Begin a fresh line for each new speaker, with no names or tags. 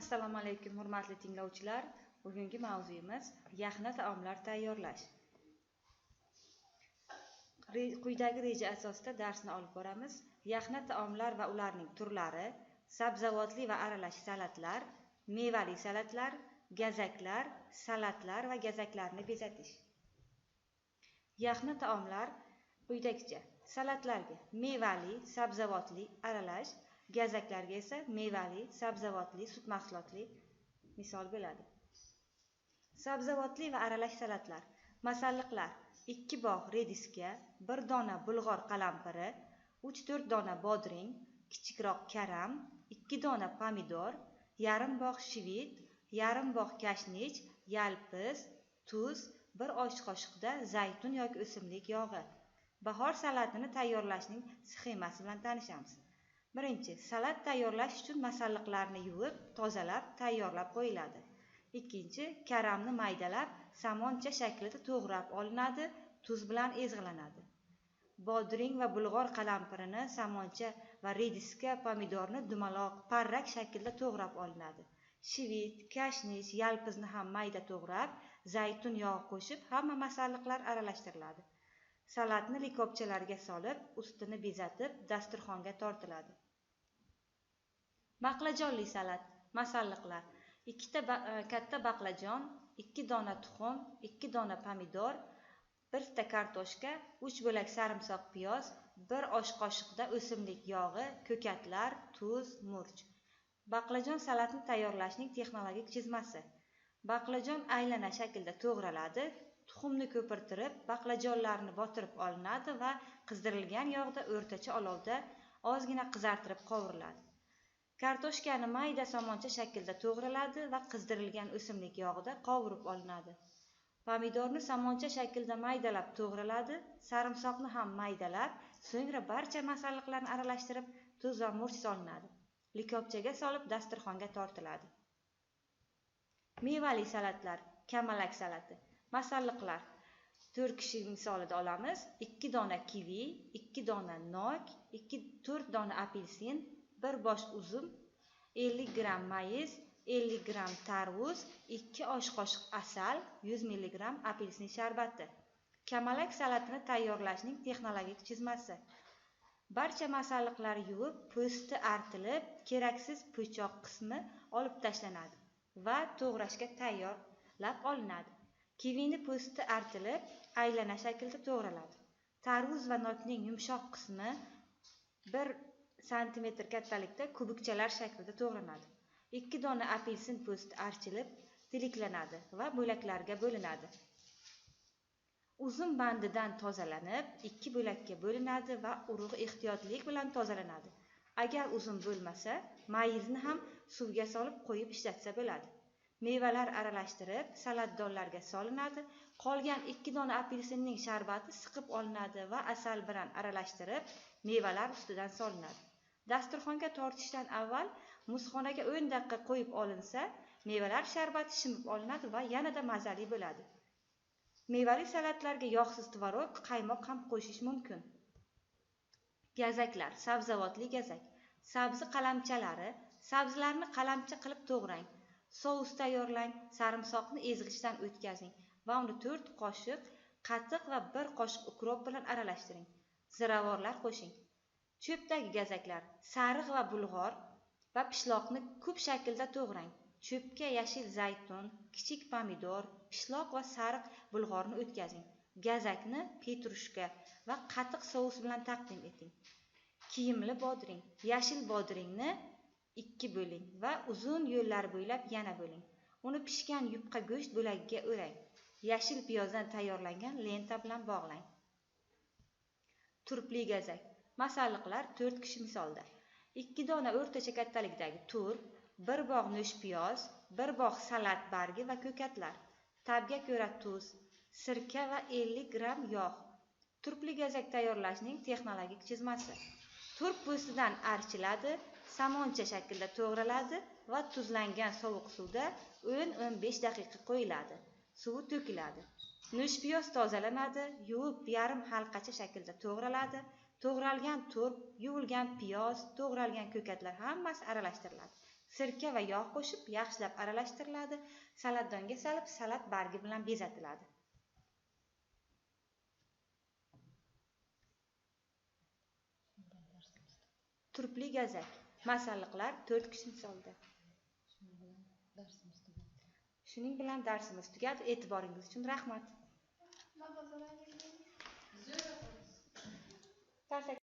assalomu alaykum hurmatli tinglovchilar. Bugungi mavzuyimiz yaxna taomlar tayyorlash. Quyidagi reja asosida darsni olib boramiz. Yaxna taomlar va ularning turlari sabzavotli va aralash salatlar mevali salatlar gazaklar salatlar va gazaklarni bezatish. Yaxna taomlar quyidagicha salatlarga mevali sabzavotli aralash gazaklarga esa mevali sabzavotli sut mahsulotli misol bo'ladi. Sabzavotli va aralash salatlar masalliqlar ikki bog' rediska bir dona bulg'or qalampiri uch to'rt dona bodring kichikroq karam ikki dona pomidor yarim bog' shivit yarim bog' kashnich yalpiz tuz bir osh qoshiqda zaytun yoki o'simlik yog'i. Bahor salatini tayyorlashning sxemasi bilan tanishamiz. Birinchi salat tayyorlash uchun masalliqlarni yuvib tozalab tayyorlab qo'yiladi. Ikkinchi karamni maydalab somoncha shaklida to'g'rab olinadi tuz bilan ezg'ilanadi. Bodring va bulg'or qalampirini somoncha va rediska pomidorni dumaloq parrak shaklda to'g'rab olinadi. Shivit kashnish yalpizni ham mayda to'g'rab zaytun yog'i qo'shib hamma masalliqlar aralashtiriladi. Salatni likopchalarga solib ustini bezatib dasturxonga tortiladi. Baqlajonli salat masalliqlar. Ikkita ba e, katta baqlajon ikki dona tuxum ikki dona pomidor bitta kartoshka uch bo'lak sarimsoq piyoz bir osh qoshiqda o'simlik yog'i ko'katlar tuz murch. Baqlajon salatni tayyorlashning texnologik chizmasi. Baqlajon aylana shaklda to'g'raladi tuxumni ko'pirtirib baqlajonlarni botirib olinadi va qizdirilgan yog'da o'rtacha olovda ozgina qizartirib qovuriladi. Kartoshkani mayda somoncha shaklda to'g'raladi va qizdirilgan o'simlik yog'ida qovurib olinadi. Pomidorni somoncha shaklda maydalab to'g'raladi sarimsoqni ham maydalab so'ngra barcha masalliqlarni aralashtirib tuz va murch solinadi. Likopchaga solib dasturxonga tortiladi. Mevali salatlar kamalak salati. Masalliqlar. To'rt kishi misolida olamiz. Ikki dona kivi ikki dona nok ikki to'rt dona apelsin bir bosh uzum ellik gramm mayiz ellik gramm tarvuz ikki osh qoshiq asal yuz milligramm apelsin sharbati. Kamalak salatini tayyorlashning texnologik chizmasi. Barcha masalliqlar yuvib po'sti artilib keraksiz po'choq qismi olib tashlanadi va to'g'rashga tayyorlab olinadi. Kivini po'sti artilib aylana shaklda to'g'raladi. Tarvuz va nokning yumshoq qismi bir santimetr kattalikda kubikchalar shaklida to'g'ranadi ikki dona apelsin po'sti archilib tiliklanadi va bo'laklarga bo'linadi. Uzum bandidan tozalanib ikki bo'lakka bo'linadi va urug' ehtiyotlik bilan tozalanadi. Agar uzum bo'lmasa mayizni ham suvga solib qo'yib ishlatsa bo'ladi. Mevalar aralashtirib salatdonlarga solinadi. Qolgan ikki dona apelsinning sharbati siqib olinadi va asal bilan aralashtirib mevalar ustidan solinadi. Dasturxonga tortishdan avval muzxonaga o'n daqiqa qo'yib olinsa mevalar sharbati shimib olinadi va yanada mazali bo'ladi. Mevali salatlarga yog'siz tvorog qaymoq ham qo'shish mumkin. Gazaklar sabzavotli gazak sabzi qalamchalari sabzilarni qalamcha qilib to'g'rang sous tayyorlang sarimsoqni ezg'ichdan o'tkazing va uni to'rt qoshiq qatiq va bir qoshiq ukrop bilan aralashtiring. Ziravorlar qo'shing. Cho'pdagi gazaklar sariq va bulg'or va pishloqni ko'p shaklda to'g'rang. Cho'pga yashil zaytun kichik pomidor pishloq va sariq bulg'orni o'tkazing. Gazakni petrushka va qatiq sous bilan taqdim eting. Kiyimli bodring yashil bodringni ikki bo'ling va uzun yo'llar bo'ylab yana bo'ling. Uni pishgan yupqa go'sht bo'lagiga o'rang. Yashil piyozdan tayyorlangan lenta bilan bog'lang. Turpli gazak. Masalliqlar to'rt kishi misolda. Ikki dona o'rtacha kattalikdagi tur bir bog' nush piyoz bir bog' salat bargi va ko'katlar tabga ko'ra tuz sirka va ellik gramm yog' turpli gazak tayyorlashning texnologik chizmasi. Turp po'stidan archiladi samoncha shaklda to'g'raladi va tuzlangan sovuq suvda 10-15 daqiqa qo'yiladi. Suvi to'kiladi. Nush piyoz tozalanadi yuvib yarim halqacha shaklda to'g'raladi to'g'ralgan turp yuvilgan piyoz to'g'ralgan ko'katlar hammasi aralashtiriladi. Sirka va yog' qo'shib yaxshilab aralashtiriladi. Salatdonga salib salat bargi bilan bezatiladi. Turpli gazak. Masalliqlar to'rt kishi misolida shuning bilan darsimiz tugadi. E'tiboringiz uchun rahmat. casa